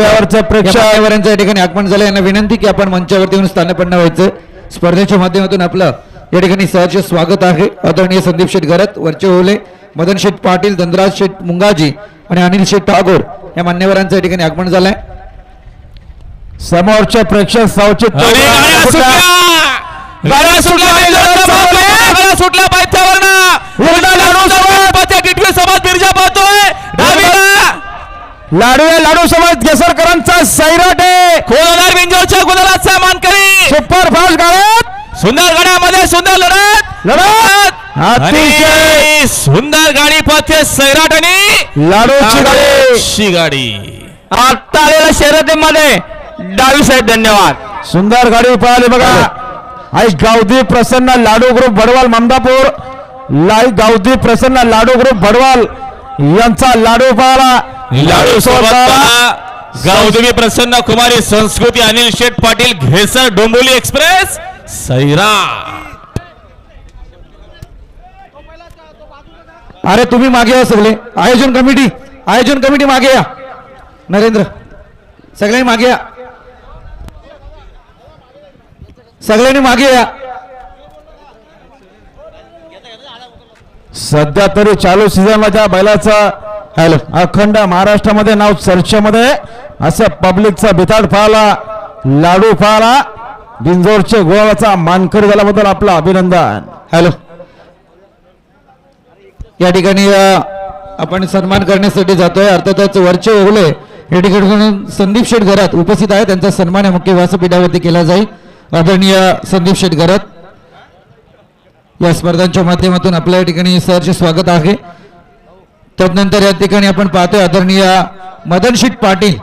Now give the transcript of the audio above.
यावरचं प्रेक्षक प्रेक्षकावरांचं या ठिकाणी आगमन झालं यांना विनंती की आपण मंचावरती येऊन स्थानपन्न व्हायचं स्पर्धेच्या माध्यमातून आपलं या ठिकाणी सहर्ष स्वागत आहे आदरणीय संदीप शेठ गरत वरचे ओले मदन शेठ पाटील धनराज शेठ मुंगाजी आणि अनिल शेठ टागोर या मान्यवरांचं या ठिकाणी आगमन झालंय समोरचे प्रेक्षक सावचित आणि लाडू आहे लाडू समाज केसरकरांचा सैराट आहे. कोलार बिंजोरच्या गुलालाचा मानकरी. सुपर फास्ट गाड्यात सुंदर गाड्यामध्ये सुंदर लढत. लढत. अतिशय. सुंदर गाडी पाहते सैराट आणि लाडूची गाडी. गाडी. आता आलेल्या शर्यतीमध्ये डावी साहेब धन्यवाद. सुंदर गाडी पळाली बघा. आई गावदी प्रसन्न लाडू ग्रुप भडवाल ममदापूर लाई गावदी प्रसन्न लाडू ग्रुप भडवाल यांचा लाडू पळाला. गावदेवी प्रसन्न कुमारी संस्कृती अनिल शेठ पाटील घेसर डोंबोली एक्सप्रेस सैरा. अरे तुम्ही मागे या सगळे. आयोजन कमिटी आयोजन कमिटी मागे या. नरेंद्र सगळ्यांनी मागे या. सगळ्यांनी मागे या. सध्या तरी चालू सीझनला ज्या बैलाचं हॅलो. अखंड महाराष्ट्रामध्ये नाव चर्चेमध्ये असं पब्लिकचा बिताड पाहला लाडू पाहला बिंजोरचे गोळाचा मानकरी झाल्याबद्दल आपलं अभिनंदन. हॅलो. या ठिकाणी आपण सन्मान करण्यासाठी जातोय. अर्थातच वरचे ओगले या ठिकाणी संदीप शेठ घरात उपस्थित आहे त्यांचा सन्मान या मुख्य व्यासपीठावरती केला जाईल. आदरणीय संदीप शेठ घरात. या स्पर्धांच्या माध्यमातून आपल्या या ठिकाणी सरचे स्वागत आहे. तदनंतर या ठिकाणी आपण पाहतोय आदरणीय मदनशीट पाटील.